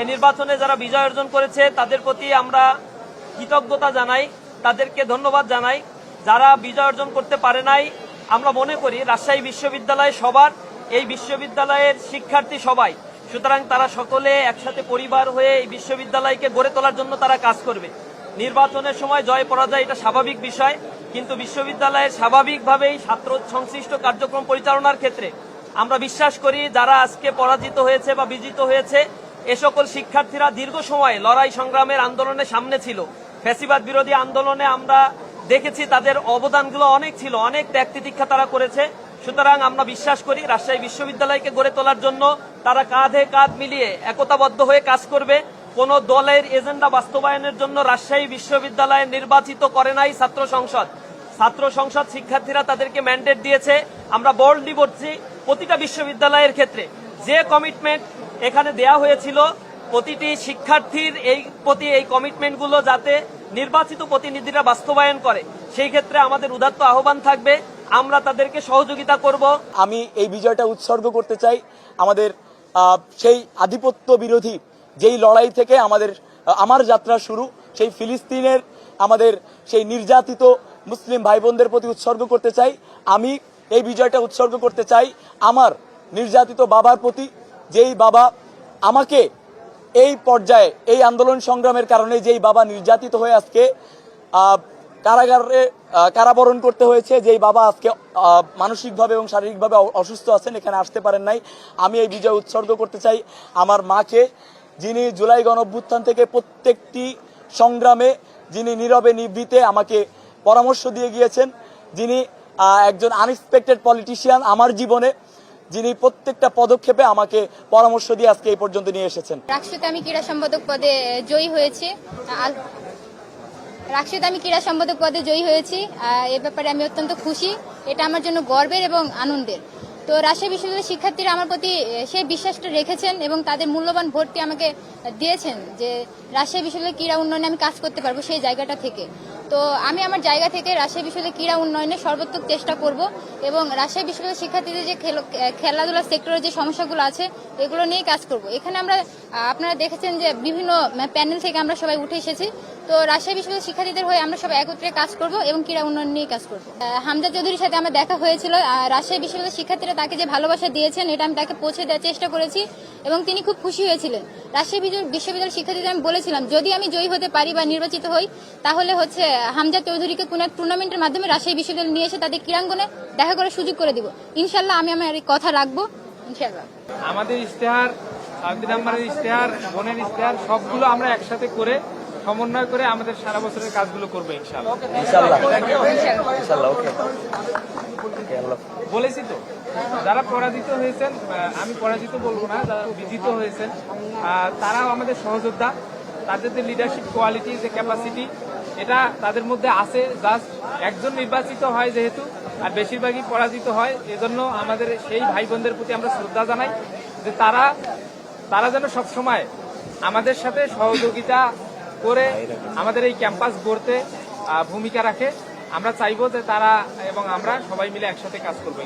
এই নির্বাচনে যারা বিজয় অর্জন করেছে, তাদের প্রতি আমরা কৃতজ্ঞতা জানাই, তাদেরকে ধন্যবাদ জানাই। যারা বিজয় অর্জন করতে পারে নাই, আমরা মনে করি রাজশাহী বিশ্ববিদ্যালয় সবার, এই বিশ্ববিদ্যালয়ের শিক্ষার্থী সবাই। সুতরাং তারা সকলে একসাথে পরিবার হয়ে এই বিশ্ববিদ্যালয়কে গড়ে তোলার জন্য তারা কাজ করবে। নির্বাচনের সময় জয় পরাজয় এটা স্বাভাবিক বিষয়, কিন্তু বিশ্ববিদ্যালয়ের স্বাভাবিকভাবেই ছাত্র সংশ্লিষ্ট কার্যক্রম পরিচালনার ক্ষেত্রে আমরা বিশ্বাস করি, যারা আজকে পরাজিত হয়েছে বা বিজিত হয়েছে এ সকল শিক্ষার্থীরা দীর্ঘ সময় লড়াই সংগ্রামের আন্দোলনের সামনে ছিল। ফ্যাসিবাদ বিরোধী আন্দোলনে আমরা দেখেছি তাদের অবদানগুলো অনেক ছিল, অনেক ত্যাগ তিতিক্ষা তারা করেছে। সুতরাং আমরা বিশ্বাস করি, রাজশাহী বিশ্ববিদ্যালয়কে গড়ে তোলার জন্য তারা কাঁধে কাঁধ মিলিয়ে একতাবদ্ধ হয়ে কাজ করবে। কোন দলের এজেন্ডা বাস্তবায়নের জন্য রাজশাহী বিশ্ববিদ্যালয় নির্বাচিত করে নাই ছাত্র সংসদ। ছাত্র সংসদ শিক্ষার্থীরা তাদেরকে ম্যান্ডেট দিয়েছে। আমরা বোল্ডলি বলছি, প্রতিটা বিশ্ববিদ্যালয়ের ক্ষেত্রে যে কমিটমেন্ট এখানে দেয়া হয়েছিল প্রতিটি শিক্ষার্থীর এই প্রতি এই কমিটমেন্টগুলো যাতে নির্বাচিত প্রতিনিধিরা বাস্তবায়ন করে। সেই ক্ষেত্রে আমাদের উদাত্ত আহ্বান থাকবে। আমরা তাদেরকে সহযোগিতা করব। আমি এই বিজয়টা উৎসর্গ করতে চাই। আমাদের সেই আধিপত্য বিরোধী যেই লড়াই থেকে আমাদের আমার যাত্রা শুরু, সেই ফিলিস্তিনের আমাদের সেই নির্যাতিত মুসলিম ভাই বোনদের প্রতি উৎসর্গ করতে চাই। আমি এই বিজয়টা উৎসর্গ করতে চাই। আমার নির্যাতিত বাবার প্রতি যেই বাবা আমাকে এই পর্যায়ে, এই আন্দোলন সংগ্রামের কারণে যেই বাবা নির্যাতিত হয়ে আজকে কারাগারে কারাবরণ করতে হয়েছে, যেই বাবা আজকে মানসিকভাবে এবং শারীরিকভাবে অসুস্থ আছেন, এখানে আসতে পারেন নাই। আমি এই বিজয় উৎসর্গ করতে চাই আমার মাকে, যিনি জুলাই গণ অভ্যুত্থান থেকে প্রত্যেকটি সংগ্রামে যিনি নীরবে নিভৃতে আমাকে পরামর্শ দিয়ে গিয়েছেন, যিনি একজন আনএক্সপেক্টেড পলিটিশিয়ান আমার জীবনে যিনি প্রত্যেকটা পদক্ষেপে আমাকে পরামর্শ দিয়ে আজকে এই পর্যন্ত নিয়ে এসেছেন। আমি ক্রীড়া সম্পাদক পদে জয়ী হয়েছি। রাকসুতে আমি ক্রীড়া সম্পাদক পদে জয়ী হয়েছি। এ ব্যাপারে আমি অত্যন্ত খুশি। এটা আমার জন্য গর্বের এবং আনন্দের। তো রাজশাহী বিশ্ববিদ্যালয়ের শিক্ষার্থীরা আমার প্রতি সেই বিশ্বাসটা রেখেছেন এবং তাদের মূল্যবান ভোটটি আমাকে দিয়েছেন যে রাজশাহী বিশ্ববিদ্যালয়ের ক্রীড়া উন্নয়নে আমি কাজ করতে পারব সেই জায়গাটা থেকে। তো আমি আমার জায়গা থেকে রাজশাহী বিশ্ববিদ্যালয়ের ক্রীড়া উন্নয়নে সর্বোত্তক চেষ্টা করব এবং রাজশাহী বিশ্ববিদ্যালয়ের শিক্ষার্থীদের যে খেলো- খেলাধুলা সেক্টরের যে সমস্যাগুলো আছে, এগুলো নিয়েই কাজ করব। এখানে আমরা আপনারা দেখেছেন যে বিভিন্ন প্যানেল থেকে আমরা সবাই উঠে এসেছি। তো রাজশাহী বিশ্ববিদ্যালয়ের শিক্ষার্থীদের হয়ে আমরা সবাই একত্রে কাজ করব এবং ক্রীড়া উন্নয়ন নিয়ে কাজ করব। হামজা চৌধুরীর সাথে আমার দেখা হয়েছিল। রাজশাহী বিশ্ববিদ্যালয়ের শিক্ষার্থীরা তাকে যে ভালোবাসা দিয়েছেন, এটা আমি তাকে পৌঁছে দেওয়ার চেষ্টা করেছি এবং তিনি খুব খুশি হয়েছিলেন। রাজশাহী বিশ্ববিদ্যালয়- বিশ্ববিদ্যালয়ের শিক্ষার্থীদের আমি বলেছিলাম, যদি আমি জয়ী হতে পারি বা নির্বাচিত হই, তাহলে হচ্ছে হামজা চৌধুরীকে কোনো এক টুর্নামেন্টের মাধ্যমে রাজশাহী বিশ্ববিদ্যালয় নিয়ে এসে তাদের ক্রীড়াঙ্গনে দেখা করার সুযোগ করে দিব। ইনশাল্লাহ আমি আমার এই কথা রাখব। ইনশাল্লাহ আমাদের ইশতেহার সাবির নাম্বারের ইশতেহার বোনের ইশতেহার সবগুলো আমরা একসাথে করে সমন্বয় করে আমাদের সারা বছরের কাজগুলো করব ইনশাল্লাহ বলেছি তো যারা পরাজিত হয়েছেন আহ, আমি পরাজিত বলব না যারা বিজিত হয়েছেন তারাও আমাদের সহযোদ্ধা। তাদের যে লিডারশিপ কোয়ালিটি যে ক্যাপাসিটি এটা তাদের মধ্যে আছে জাস্ট একজন নির্বাচিত হয় যেহেতু, আর বেশিরভাগই পরাজিত হয়, এজন্য আমাদের সেই ভাই বোনদের প্রতি আমরা শ্রদ্ধা জানাই যে তারা তারা যেন সবসময় আমাদের সাথে সহযোগিতা করে আমাদের এই ক্যাম্পাস গড়তে ভূমিকা রাখে। আমরা চাইব যে তারা এবং আমরা সবাই মিলে একসাথে কাজ করব